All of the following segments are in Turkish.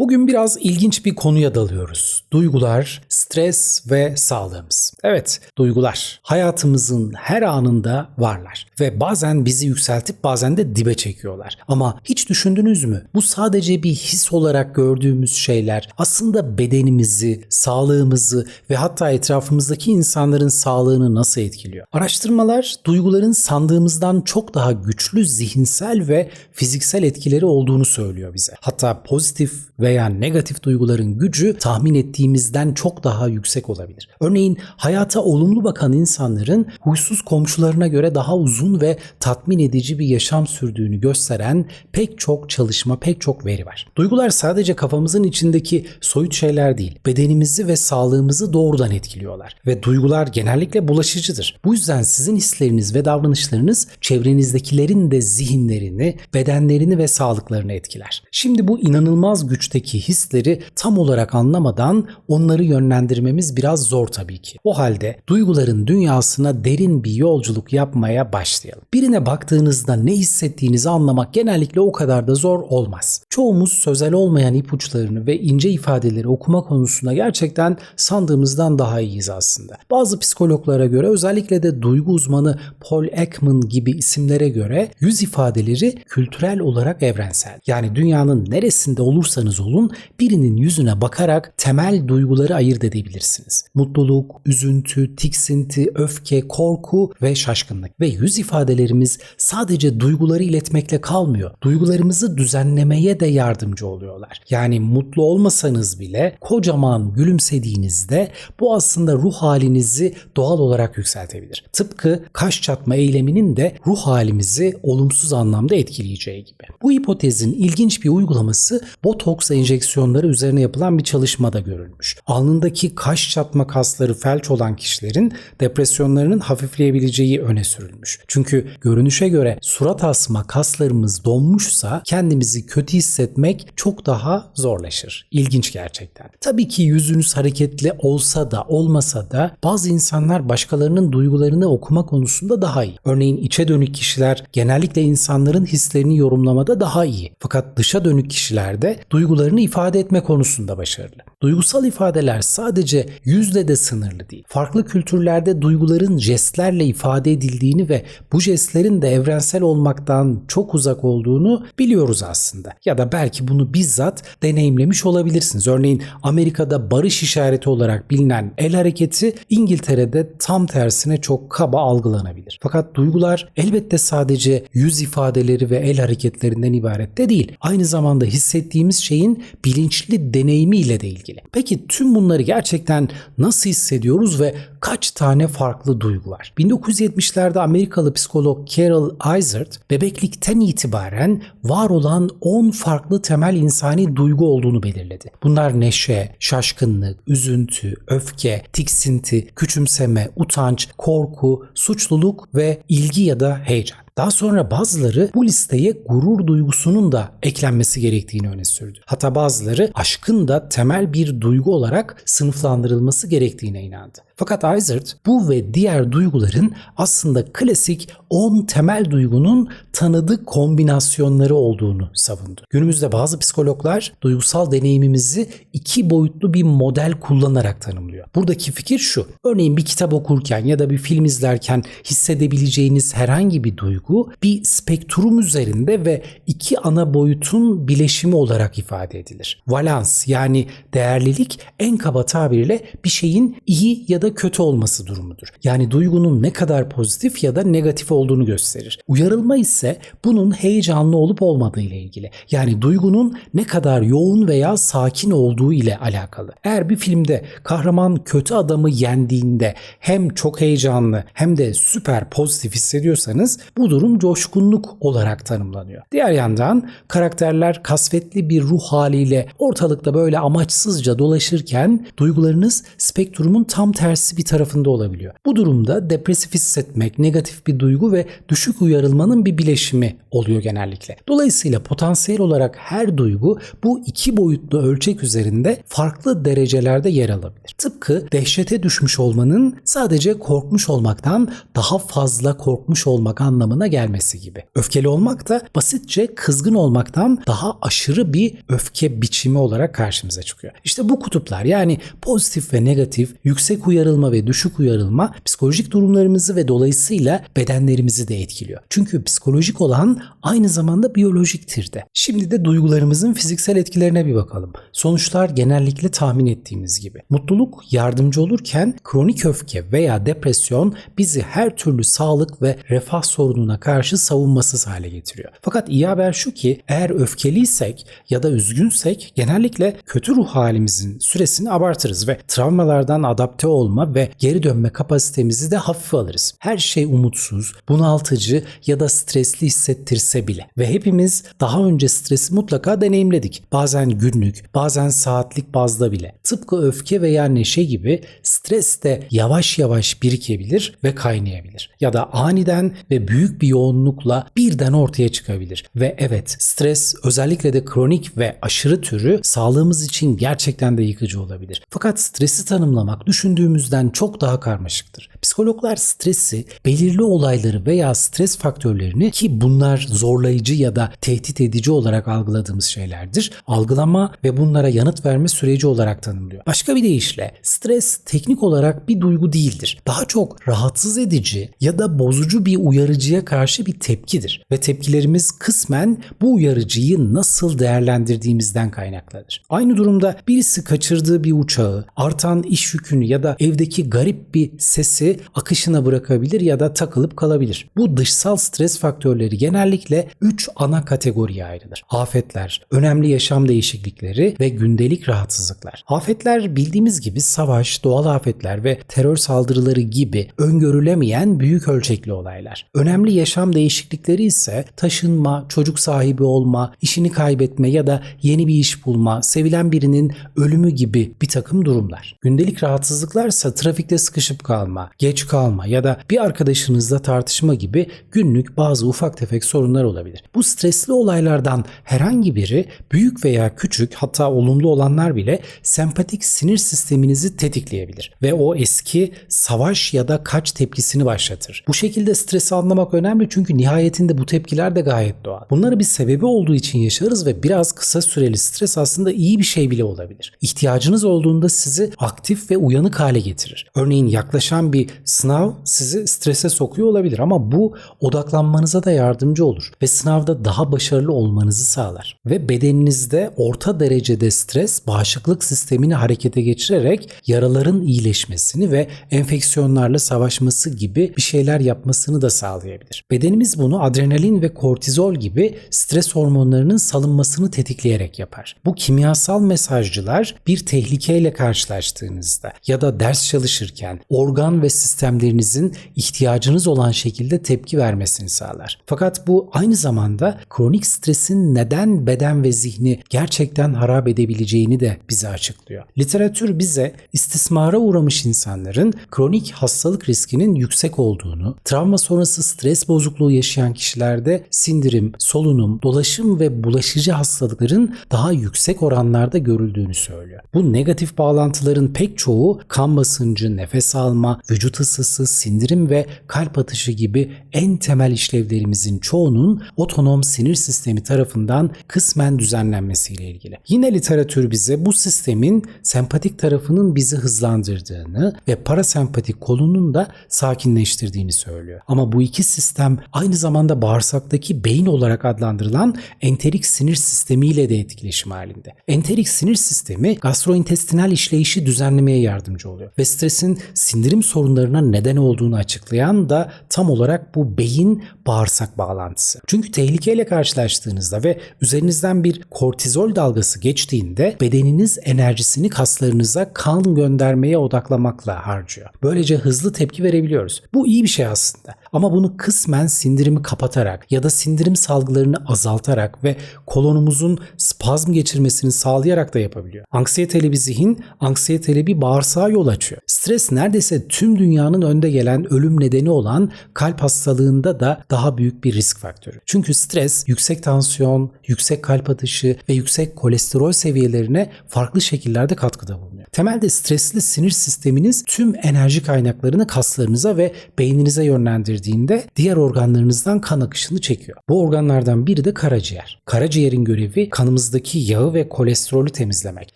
Bugün biraz ilginç bir konuya dalıyoruz. Duygular, stres ve sağlığımız. Evet, duygular hayatımızın her anında varlar ve bazen bizi yükseltip bazen de dibe çekiyorlar. Ama hiç düşündünüz mü? Bu sadece bir his olarak gördüğümüz şeyler aslında bedenimizi, sağlığımızı ve hatta etrafımızdaki insanların sağlığını nasıl etkiliyor? Araştırmalar duyguların sandığımızdan çok daha güçlü zihinsel ve fiziksel etkileri olduğunu söylüyor bize. Hatta pozitif veya negatif duyguların gücü tahmin ettiğimizden çok daha yüksek olabilir. Örneğin hayata olumlu bakan insanların huysuz komşularına göre daha uzun ve tatmin edici bir yaşam sürdüğünü gösteren pek çok çalışma, pek çok veri var. Duygular sadece kafamızın içindeki soyut şeyler değil, bedenimizi ve sağlığımızı doğrudan etkiliyorlar ve duygular genellikle bulaşıcıdır. Bu yüzden sizin hisleriniz ve davranışlarınız çevrenizdekilerin de zihinlerini, bedenlerini ve sağlıklarını etkiler. Şimdi bu inanılmaz güçteki hisleri tam olarak anlamadan onları yönlendirmemiz biraz zor tabii ki. O halde duyguların dünyasına derin bir yolculuk yapmaya başlayalım. Birine baktığınızda ne hissettiğinizi anlamak genellikle o kadar da zor olmaz. Çoğumuz sözel olmayan ipuçlarını ve ince ifadeleri okuma konusunda gerçekten sandığımızdan daha iyiyiz aslında. Bazı psikologlara göre özellikle de duygu uzmanı Paul Ekman gibi isimlere göre yüz ifadeleri kültürel olarak evrensel. Yani dünyanın neresinde olursanız olun birinin yüzüne bakarak temel duyguları ayırt edebilirsiniz. Mutluluk, üzüntü, tiksinti, öfke, korku ve şaşkınlık. Ve yüz ifadelerimiz sadece duyguları iletmekle kalmıyor. Duygularımızı düzenlemeye de yardımcı oluyorlar. Yani mutlu olmasanız bile kocaman gülümsediğinizde bu aslında ruh halinizi doğal olarak yükseltebilir. Tıpkı kaş çatma eyleminin de ruh halimizi olumsuz anlamda etkileyeceği gibi. Bu hipotezin ilginç bir uygulaması botoks enjeksiyonları üzerine yapılan bir çalışmada görülmüş. Alnındaki kaş çatma kasları felç olan kişilerin depresyonlarının hafifleyebileceği öne sürülmüş. Çünkü görünüşe göre surat asma kaslarımız donmuşsa kendimizi kötü hissetmek çok daha zorlaşır. İlginç gerçekten. Tabii ki yüzünüz hareketli olsa da olmasa da bazı insanlar başkalarının duygularını okuma konusunda daha iyi. Örneğin içe dönük kişiler genellikle insanların hislerini yorumlamada daha iyi. Fakat dışa dönük kişilerde duygularını ifade etme konusunda başarılı. Duygusal ifadeler sadece yüzle de sınırlı değil. Farklı kültürlerde duyguların jestlerle ifade edildiğini ve bu jestlerin de evrensel olmaktan çok uzak olduğunu biliyoruz aslında. Ya da belki bunu bizzat deneyimlemiş olabilirsiniz. Örneğin Amerika'da barış işareti olarak bilinen el hareketi İngiltere'de tam tersine çok kaba algılanabilir. Fakat duygular elbette sadece yüz ifadeleri ve el hareketlerinden ibaret de değil. Aynı zamanda hissettiğimiz şeyin bilinçli deneyimiyle de ilgili. Peki tüm bunları gerçekten nasıl hissediyoruz ve kaç tane farklı duygu var? 1970'lerde Amerikalı psikolog Carol Izard bebeklikten itibaren var olan 10 farklı temel insani duygu olduğunu belirledi. Bunlar neşe, şaşkınlık, üzüntü, öfke, tiksinti, küçümseme, utanç, korku, suçluluk ve ilgi ya da heyecan. Daha sonra bazıları bu listeye gurur duygusunun da eklenmesi gerektiğini öne sürdü. Hatta bazıları aşkın da temel bir duygu olarak sınıflandırılması gerektiğine inandı. Fakat Izard bu ve diğer duyguların aslında klasik 10 temel duygunun tanıdık kombinasyonları olduğunu savundu. Günümüzde bazı psikologlar duygusal deneyimimizi iki boyutlu bir model kullanarak tanımlıyor. Buradaki fikir şu. Örneğin bir kitap okurken ya da bir film izlerken hissedebileceğiniz herhangi bir duygu bir spektrum üzerinde ve iki ana boyutun bileşimi olarak ifade edilir. Valans yani değerlilik en kaba tabirle bir şeyin iyi ya da kötü olması durumudur. Yani duygunun ne kadar pozitif ya da negatif olduğunu gösterir. Uyarılma ise bunun heyecanlı olup olmadığı ile ilgili. Yani duygunun ne kadar yoğun veya sakin olduğu ile alakalı. Eğer bir filmde kahraman kötü adamı yendiğinde hem çok heyecanlı hem de süper pozitif hissediyorsanız bu durum coşkunluk olarak tanımlanıyor. Diğer yandan karakterler kasvetli bir ruh haliyle ortalıkta böyle amaçsızca dolaşırken duygularınız spektrumun tam tersi bir tarafında olabiliyor. Bu durumda depresif hissetmek, negatif bir duygu ve düşük uyarılmanın bir bileşimi oluyor genellikle. Dolayısıyla potansiyel olarak her duygu bu iki boyutlu ölçek üzerinde farklı derecelerde yer alabilir. Tıpkı dehşete düşmüş olmanın sadece korkmuş olmaktan daha fazla korkmuş olmak anlamına anlamına gelmesi gibi. Öfkeli olmak da basitçe kızgın olmaktan daha aşırı bir öfke biçimi olarak karşımıza çıkıyor. İşte bu kutuplar yani pozitif ve negatif, yüksek uyarılma ve düşük uyarılma psikolojik durumlarımızı ve dolayısıyla bedenlerimizi de etkiliyor. Çünkü psikolojik olan aynı zamanda biyolojiktir de. Şimdi de duygularımızın fiziksel etkilerine bir bakalım. Sonuçlar genellikle tahmin ettiğimiz gibi. Mutluluk yardımcı olurken kronik öfke veya depresyon bizi her türlü sağlık ve refah sorununa karşı savunmasız hale getiriyor. Fakat iyi haber şu ki eğer öfkeliysek ya da üzgünsek genellikle kötü ruh halimizin süresini abartırız ve travmalardan adapte olma ve geri dönme kapasitemizi de hafife alırız. Her şey umutsuz, bunaltıcı ya da stresli hissettirse bile ve hepimiz daha önce stresi mutlaka deneyimledik. Bazen günlük, bazen saatlik bazda bile. Tıpkı öfke veya neşe gibi stres de yavaş yavaş birikebilir ve kaynayabilir. Ya da aniden ve büyük bir yoğunlukla birden ortaya çıkabilir. Ve evet stres özellikle de kronik ve aşırı türü sağlığımız için gerçekten de yıkıcı olabilir. Fakat stresi tanımlamak düşündüğümüzden çok daha karmaşıktır. Psikologlar stresi, belirli olayları veya stres faktörlerini ki bunlar zorlayıcı ya da tehdit edici olarak algıladığımız şeylerdir. Algılama ve bunlara yanıt verme süreci olarak tanımlıyor. Başka bir deyişle stres teknik olarak bir duygu değildir. Daha çok rahatsız edici ya da bozucu bir uyarıcıya karşı bir tepkidir. Ve tepkilerimiz kısmen bu uyarıcıyı nasıl değerlendirdiğimizden kaynaklanır. Aynı durumda birisi kaçırdığı bir uçağı, artan iş yükünü ya da evdeki garip bir sesi akışına bırakabilir ya da takılıp kalabilir. Bu dışsal stres faktörleri genellikle 3 ana kategoriye ayrılır. Afetler, önemli yaşam değişiklikleri ve gündelik rahatsızlıklar. Afetler bildiğimiz gibi savaş, doğal afetler ve terör saldırıları gibi öngörülemeyen büyük ölçekli olaylar. Önemli yaşam değişiklikleri ise taşınma, çocuk sahibi olma, işini kaybetme ya da yeni bir iş bulma, sevilen birinin ölümü gibi bir takım durumlar. Gündelik rahatsızlıklarsa trafikte sıkışıp kalma, geç kalma ya da bir arkadaşınızla tartışma gibi günlük bazı ufak tefek sorunlar olabilir. Bu stresli olaylardan herhangi biri büyük veya küçük hatta olumlu olanlar bile sempatik sinir sisteminizi tetikleyebilir ve o eski savaş ya da kaç tepkisini başlatır. Bu şekilde stresi anlamak önemli çünkü nihayetinde bu tepkiler de gayet doğal. Bunları bir sebebi olduğu için yaşarız ve biraz kısa süreli stres aslında iyi bir şey bile olabilir. İhtiyacınız olduğunda sizi aktif ve uyanık hale getirir. Örneğin yaklaşan bir sınav sizi strese sokuyor olabilir ama bu odaklanmanıza da yardımcı olur ve sınavda daha başarılı olmanızı sağlar. Ve bedeninizde orta derecede stres bağışıklık sistemini harekete geçirerek yaraların iyileşmesini ve enfeksiyonlarla savaşması gibi bir şeyler yapmasını da sağlayabilir. Bedenimiz bunu adrenalin ve kortizol gibi stres hormonlarının salınmasını tetikleyerek yapar. Bu kimyasal mesajcılar bir tehlikeyle karşılaştığınızda ya da ders çalışırken organ ve sistemlerinizin ihtiyacınız olan şekilde tepki vermesini sağlar. Fakat bu aynı zamanda kronik stresin neden beden ve zihni gerçekten harap edebileceğini de bize açıklıyor. Literatür bize istismara uğramış insanların kronik hastalık riskinin yüksek olduğunu, travma sonrası stres bozukluğu yaşayan kişilerde sindirim, solunum, dolaşım ve bulaşıcı hastalıkların daha yüksek oranlarda görüldüğünü söylüyor. Bu negatif bağlantıların pek çoğu kan basıncı, nefes alma, vücut ısısı, sindirim ve kalp atışı gibi en temel işlevlerimizin çoğunun otonom sinir sistemi tarafından kısmen düzenlenmesiyle ilgili. Yine literatür bize bu sistemin sempatik tarafının bizi hızlandırdığını ve parasempatik kolunun da sakinleştirdiğini söylüyor. Ama bu iki sistem aynı zamanda bağırsaktaki beyin olarak adlandırılan enterik sinir sistemiyle de etkileşim halinde. Enterik sinir sistemi gastrointestinal işleyişi düzenlemeye yardımcı oluyor ve stresin sindirim sorunlarına neden olduğunu açıklayan da tam olarak bu beyin bağırsak bağlantısı. Çünkü tehlikeyle karşılaştığınızda ve üzerinizden bir kortizol dalgası geçtiğinde bedeniniz enerjisini kaslarınıza kan göndermeye odaklamakla harcıyor. Böylece hızlı tepki verebiliyoruz. Bu iyi bir şey aslında. Ama bunu kısmen sindirimi kapatarak ya da sindirim salgılarını azaltarak ve kolonumuzun spazm geçirmesini sağlayarak da yapabiliyor. Anksiyeteli bir zihin, anksiyeteli bir bağırsağa yol açıyor. Stres neredeyse tüm dünyanın önde gelen ölüm nedeni olan kalp hastalığında da daha büyük bir risk faktörü. Çünkü stres yüksek tansiyon, yüksek kalp atışı ve yüksek kolesterol seviyelerine farklı şekillerde katkıda bulunuyor. Temelde stresli sinir sisteminiz tüm enerji kaynaklarını kaslarınıza ve beyninize yönlendirdiği gerçekleştirdiğinde diğer organlarınızdan kan akışını çekiyor. Bu organlardan biri de karaciğer. Karaciğerin görevi kanımızdaki yağı ve kolesterolü temizlemek.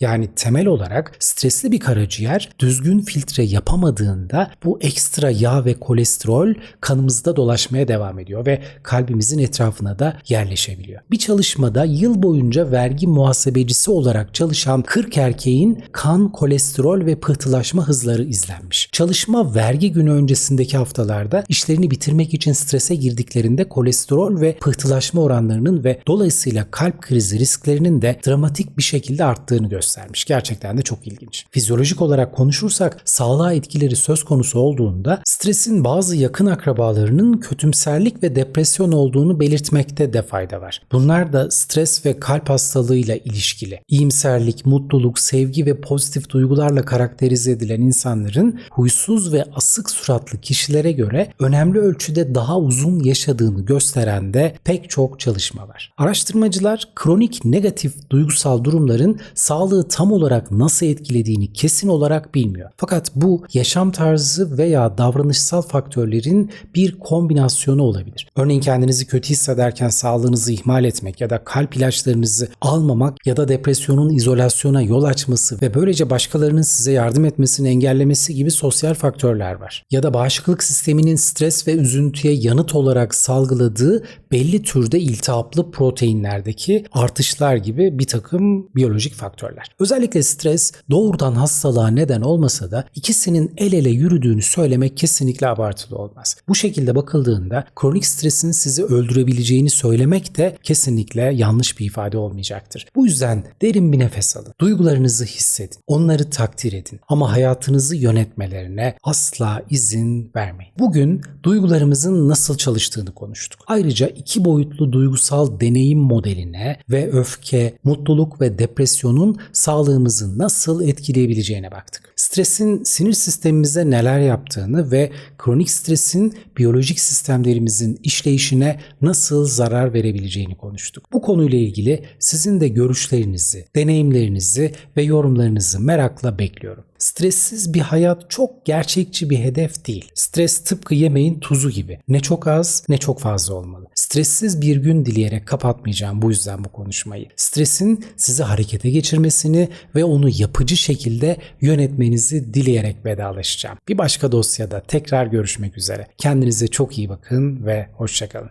Yani temel olarak stresli bir karaciğer düzgün filtre yapamadığında bu ekstra yağ ve kolesterol kanımızda dolaşmaya devam ediyor ve kalbimizin etrafına da yerleşebiliyor. Bir çalışmada yıl boyunca vergi muhasebecisi olarak çalışan 40 erkeğin kan, kolesterol ve pıhtılaşma hızları izlenmiş. Çalışma vergi günü öncesindeki haftalarda işlerini bitirmek için strese girdiklerinde kolesterol ve pıhtılaşma oranlarının ve dolayısıyla kalp krizi risklerinin de dramatik bir şekilde arttığını göstermiş. Gerçekten de çok ilginç. Fizyolojik olarak konuşursak sağlığa etkileri söz konusu olduğunda stresin bazı yakın akrabalarının kötümserlik ve depresyon olduğunu belirtmekte de fayda var. Bunlar da stres ve kalp hastalığıyla ilişkili. İyimserlik, mutluluk, sevgi ve pozitif duygularla karakterize edilen insanların huysuz ve asık suratlı kişilere göre önemli ölçüde daha uzun yaşadığını gösteren de pek çok çalışma var. Araştırmacılar kronik negatif duygusal durumların sağlığı tam olarak nasıl etkilediğini kesin olarak bilmiyor. Fakat bu yaşam tarzı veya davranışsal faktörlerin bir kombinasyonu olabilir. Örneğin kendinizi kötü hissederken sağlığınızı ihmal etmek ya da kalp ilaçlarınızı almamak ya da depresyonun izolasyona yol açması ve böylece başkalarının size yardım etmesini engellemesi gibi sosyal faktörler var. Ya da bağışıklık sisteminin stres ve üzüntüye yanıt olarak salgıladığı belli türde iltihaplı proteinlerdeki artışlar gibi bir takım biyolojik faktörler. Özellikle stres doğrudan hastalığa neden olmasa da ikisinin el ele yürüdüğünü söylemek kesinlikle abartılı olmaz. Bu şekilde bakıldığında kronik stresin sizi öldürebileceğini söylemek de kesinlikle yanlış bir ifade olmayacaktır. Bu yüzden derin bir nefes alın. Duygularınızı hissedin. Onları takdir edin. Ama hayatınızı yönetmelerine asla izin vermeyin. Bugün duygularımızın nasıl çalıştığını konuştuk. Ayrıca iki boyutlu duygusal deneyim modeline ve öfke, mutluluk ve depresyonun sağlığımızı nasıl etkileyebileceğine baktık. Stresin sinir sistemimize neler yaptığını ve kronik stresin biyolojik sistemlerimizin işleyişine nasıl zarar verebileceğini konuştuk. Bu konuyla ilgili sizin de görüşlerinizi, deneyimlerinizi ve yorumlarınızı merakla bekliyorum. Stressiz bir hayat çok gerçekçi bir hedef değil. Stres tıpkı yemeğin tuzu gibi. Ne çok az ne çok fazla olmalı. Stressiz bir gün dileyerek kapatmayacağım bu yüzden bu konuşmayı. Stresin sizi harekete geçirmesini ve onu yapıcı şekilde yönetmenizi dileyerek vedalaşacağım. Bir başka dosyada tekrar görüşmek üzere. Kendinize çok iyi bakın ve hoşçakalın.